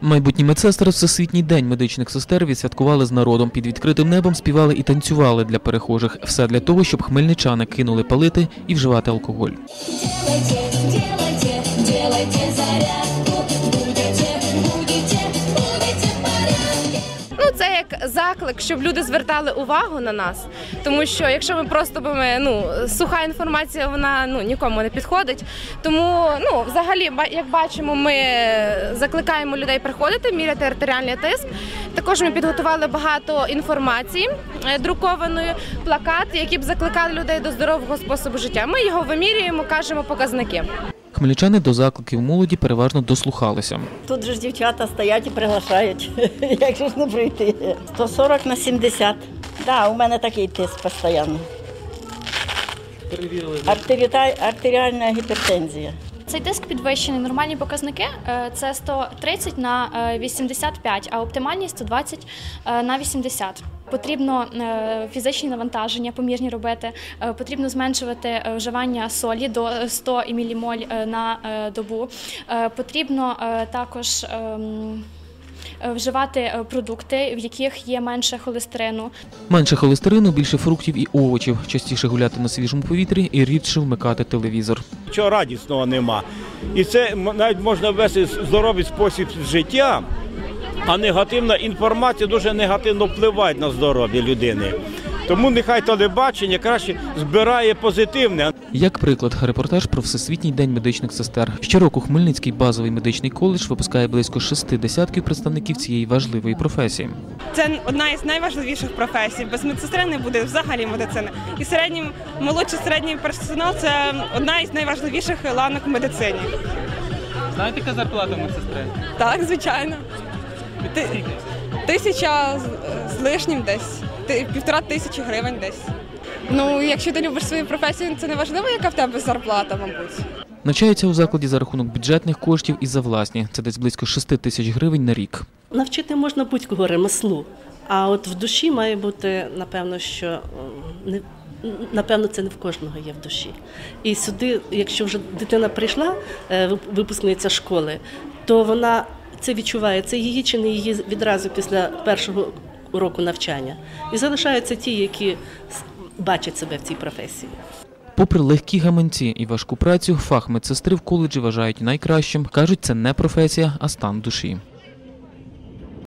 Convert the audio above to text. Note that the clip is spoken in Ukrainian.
Майбутні медсестри Всесвітній день медичних сестер відсвяткували з народом. Під відкритим небом співали і танцювали для перехожих. Все для того, щоб хмельничани кинули палити і вживати алкоголь. Ділайте, ділайте, ділайте зарядку. Це як заклик, щоб люди звертали увагу на нас. Тому що якщо ми просто будемо, ну, суха інформація, вона ну, нікому не підходить. Тому, ну, взагалі, як бачимо, ми закликаємо людей приходити, міряти артеріальний тиск. Також ми підготували багато інформації е, друкованої, плакати, які б закликали людей до здорового способу життя. Ми його вимірюємо, кажемо показники. Хмельничани до закликів молоді переважно дослухалися. Тут же ж дівчата стоять і приглашають. Як же ж не прийти? 140 на 70. Да, у мене такий тиск постійно. Артеріальна гіпертензія. Цей тиск підвищений. Нормальні показники е, це 130 на е, 85, а оптимальні 120 е, на 80. Потрібно е, фізичні навантаження помірні робити. е, Потрібно зменшувати е, вживання солі до 100 мілімоль на добу. Потрібно також ем, вживати продукти, в яких є менше холестерину. Менше холестерину, більше фруктів і овочів, частіше гуляти на свіжому повітрі і рідше вмикати телевізор. Нічого радісного нема. І це навіть можна ввести здоровий спосіб життя, а негативна інформація дуже негативно впливає на здоров'я людини. Тому нехай телебачення краще збирає позитивне. Як приклад, репортаж про Всесвітній день медичних сестер. Щороку Хмельницький базовий медичний коледж випускає близько шести десятків представників цієї важливої професії. Це одна із найважливіших професій. Без медсестри не буде взагалі медицини. І середній, молодший середній персонал це одна із найважливіших ланок в медицині. Знаєте, яка зарплата медсестри? Так, звичайно. Ти- Тисяча з- з лишнім десь. Ти- Півтора тисячі гривень десь. Ну, якщо ти любиш свою професію, це не важливо, яка в тебе зарплата, мабуть. Навчаються у закладі за рахунок бюджетних коштів і за власні. Це десь близько 6 тисяч гривень на рік. Навчити можна будь-кого ремеслу, а от в душі має бути, напевно, що е, не. Напевно, це не в кожного є в душі. І сюди, якщо вже дитина прийшла, е, вип- випускниця школи, то вона це відчуває. Це її чи не її відразу після першого року навчання. І залишаються ті, які бачать себе в цій професії. Попри легкі гаманці і важку працю, фах медсестри в коледжі вважають найкращим. кажуть, це не професія, а стан душі.